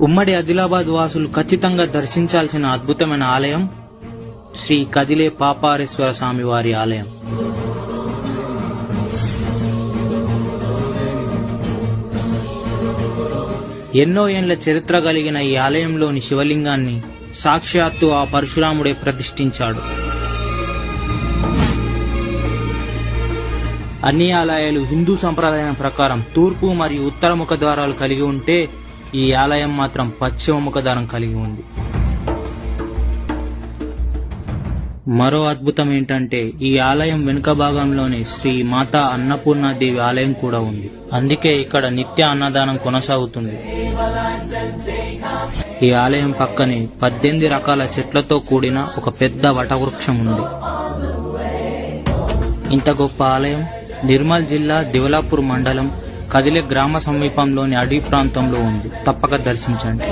ఉమ్మడి ఆదిలాబాద్ వాసులు ఖచ్చితంగా దర్శించాల్సిన అద్భుతమైన ఆలయం శ్రీ కదిలే పాపారేశ్వర స్వామి వారి ఆలయం. ఎన్నో ఏండ్ల చరిత్ర కలిగిన ఈ ఆలయంలోని శివలింగాన్ని సాక్షాత్తు ఆ పరశురాముడే ప్రతిష్ఠించాడు. అన్ని ఆలయాలు హిందూ సంప్రదాయం ప్రకారం తూర్పు మరియు ఉత్తర ముఖ ద్వారాలు కలిగి ఉంటే ఈ ఆలయం మాత్రం పశ్చిమ ముఖద్వారం కలిగి ఉంది. మరో అద్భుతం ఏంటంటే ఈ ఆలయం వెనుక భాగంలోనే శ్రీ మాతా అన్నపూర్ణాదేవి ఆలయం కూడా ఉంది. అందుకే ఇక్కడ నిత్య అన్నదానం కొనసాగుతుంది. ఈ ఆలయం పక్కనే పద్దెనిమిది రకాల చెట్లతో కూడిన ఒక పెద్ద వటవృక్షం ఉంది. ఇంత గొప్ప ఆలయం నిర్మల్ జిల్లా దివలాపూర్ మండలం కదిలే గ్రామ సమీపంలోని అడవి ప్రాంతంలో ఉంది. తప్పక దర్శించండి.